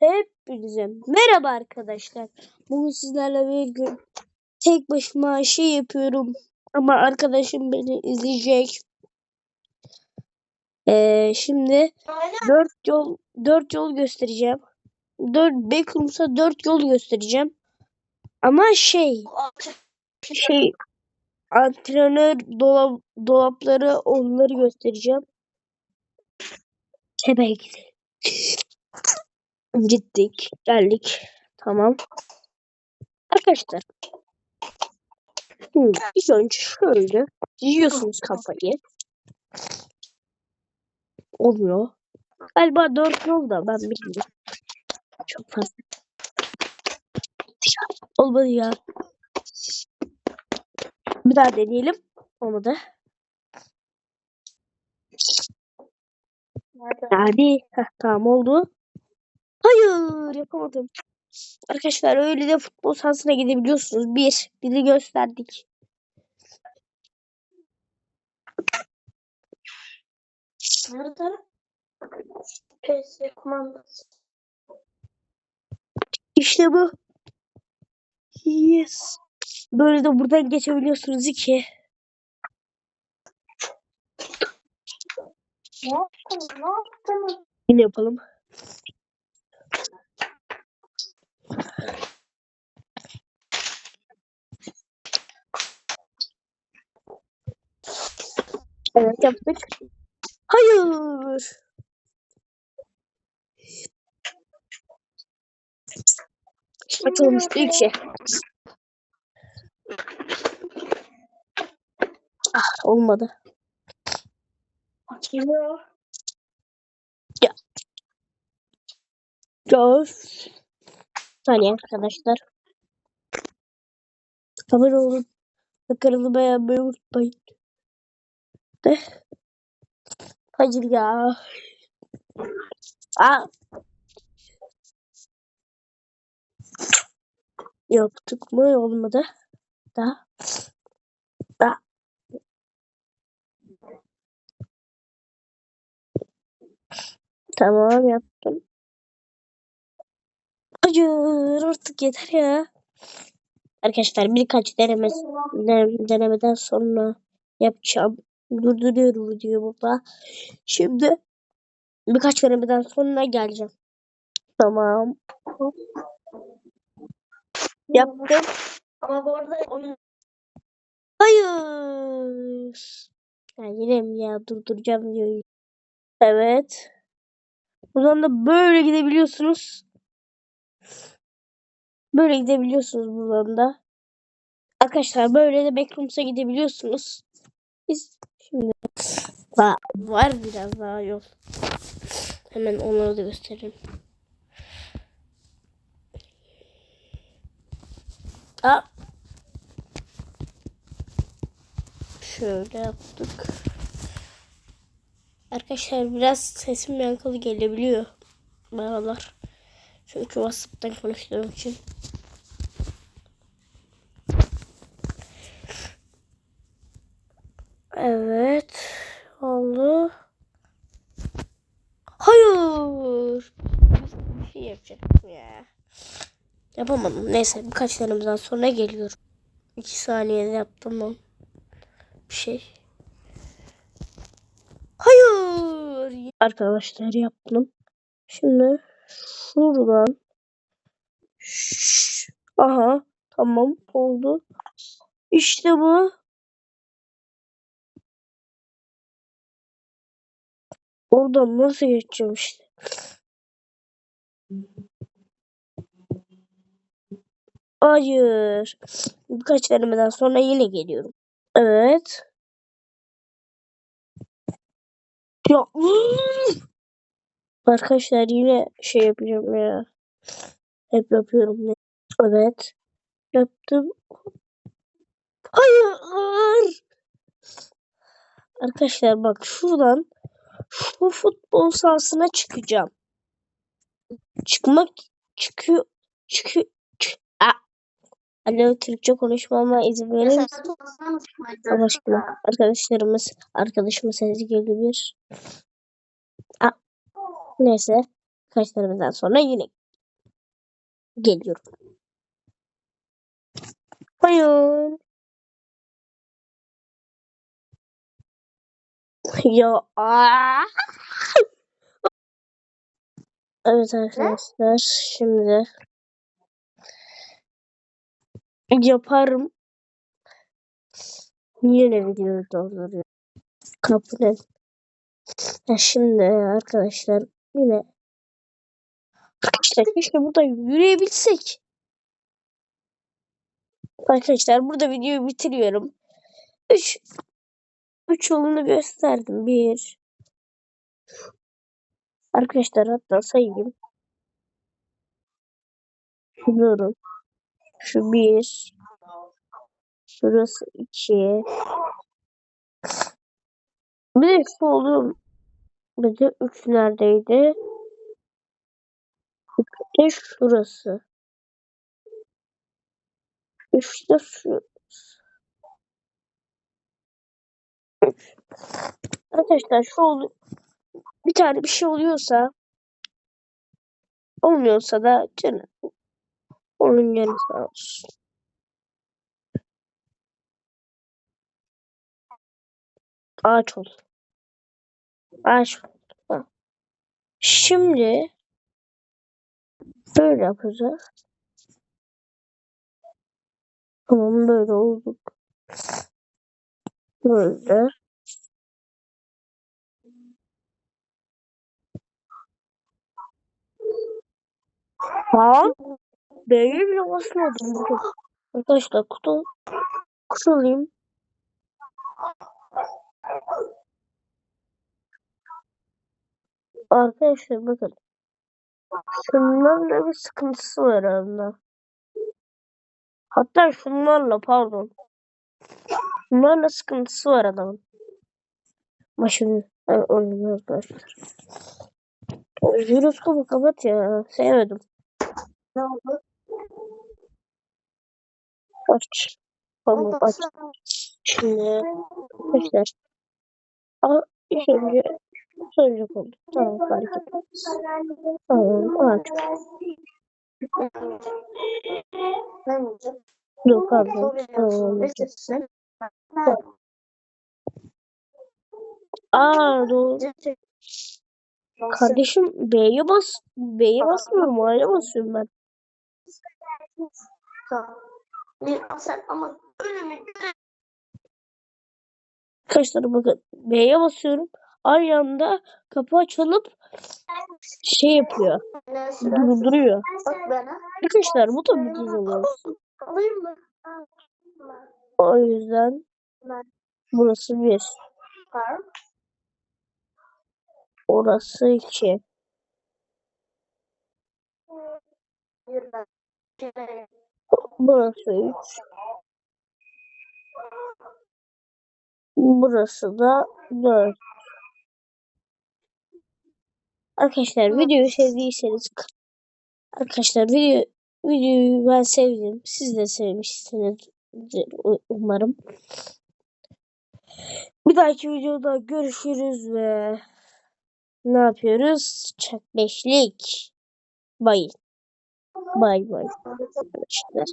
Hepinize merhaba arkadaşlar. Bugün sizlerle bir gün tek başıma şey yapıyorum. Ama arkadaşım beni izleyecek. Ee, şimdi dört yol dört yol göstereceğim. Dört Backrooms'a dört yol göstereceğim. Ama şey şey antrenör dolap, dolapları onları göstereceğim. Gidelim. Gittik, geldik. Tamam. Arkadaşlar. Şimdi ilk önce şöyle yiyorsunuz kafayı. Oluyor. Galiba dört yol da ben bilmiyorum. Çok fazla. Olmadı ya. Bir daha deneyelim. Olmadı. Hadi. Heh, tamam oldu. Hayır yapamadım. Arkadaşlar öyle de futbol sahasına gidebiliyorsunuz. Bir. Biri gösterdik. Nerede? PS kumandası. İşte bu. Yes. Böyle de buradan geçebiliyorsunuz iki. Ne yaptın? Ne yaptın? Yine yapalım. Evet yaptık. Hayır. Kaç olmuştu? İki. Ah olmadı. Geliyor. Dur. Saniye arkadaşlar. Abone olun. Ve kanalı beğenmeyi unutmayın. De. Hayır ya. Aa. Yaptık mı? Olmadı. Da. Da. Tamam yaptım. Hayır artık yeter ya. Arkadaşlar birkaç deneme, denem- denemeden sonra yapacağım. Durduruyorum videoyu burada. Şimdi birkaç denemeden sonra geleceğim. Tamam. Yaptım. Ama bu arada onun Hayır. Ya yine mi ya durduracağım videoyu. Evet. Buradan da böyle gidebiliyorsunuz. Böyle gidebiliyorsunuz buradan da. Arkadaşlar böyle de Backrooms'a gidebiliyorsunuz. Biz şimdi var, var biraz daha yol. Hemen onları da göstereyim. Aa. Şöyle yaptık. Arkadaşlar biraz sesim yankılı gelebiliyor. Merhabalar. Çünkü WhatsApp'tan konuştuğum için. Evet. Oldu. Hayır. Yapacaktım ya. Yapamadım. Neyse birkaç denemeden sonra geliyorum. İki saniyede yaptım ben. Bir şey. Hayır. Arkadaşlar yaptım. Şimdi şuradan. Aha. Tamam oldu. İşte bu. Oradan nasıl geçeceğim işte. Hayır. Birkaç denemeden sonra yine geliyorum. Evet. Ya. Arkadaşlar yine şey yapacağım ya. Hep yapıyorum ne? Evet. Yaptım. Hayır. Arkadaşlar bak şuradan şu futbol sahasına çıkacağım. Çıkmak çıkıyor. Çıkıyor. Çık. Aa. Alo Türkçe konuşmama izin verir misin? Allah aşkına. Arkadaşlarımız, arkadaşımız sesi gelebilir. Aa. Neyse. Kaç denemeden sonra yine Geliyorum. Hayır. Ya. Evet arkadaşlar şimdi yaparım. Yine videoyu dolduruyor. Kapının. Ya şimdi arkadaşlar yine Arkadaşlar keşke burada yürüyebilsek. Arkadaşlar burada videoyu bitiriyorum. 3 3 yolunu gösterdim. 1 Arkadaşlar hatta sayayım. Durun. Şu 1 Şurası 2 Bir de şu oğlum. Bir de 3 neredeydi? Bir de şurası. İşte şu. Arkadaşlar şu oldu. Bir tane bir şey oluyorsa olmuyorsa da canım onun yanı sağ olsun. Ağaç ol. Ağaç ol. Ha. Şimdi böyle yapacağız. Tamam böyle olduk. Böyle. Ha? B'ye bile basmadım. Arkadaşlar kutu alayım. Arkadaşlar bakın. Şunlarla bir sıkıntısı var arasında. Hatta şunlarla pardon. Şunlarla sıkıntısı var adamın. Başını oynuyor arkadaşlar. Jiroskopu kapat ya. Sevmedim. Ne oldu? Aç. Tamam aç. Şimdi arkadaşlar. Aa, ilk önce söyleyecek olduk. Tamam fark etmez. Tamam aç. Ne oldu? Yok abi. Tamam. Aa doğru. Kardeşim B'ye bas. B'ye basmıyorum. A'ya basıyorum ben. Bir sen ama ölümü Arkadaşlar bakın B'ye basıyorum. Aynı anda kapı açılıp şey yapıyor. Durduruyor. Arkadaşlar bu da güzel oluyor. O yüzden burası bir. Orası iki. Burası üç. Burası da dört. Arkadaşlar videoyu sevdiyseniz Arkadaşlar video videoyu ben sevdim. Siz de sevmişsinizdir u- umarım. Bir dahaki videoda görüşürüz ve ne yapıyoruz? Çak beşlik. Bay. Bay arkadaşlar.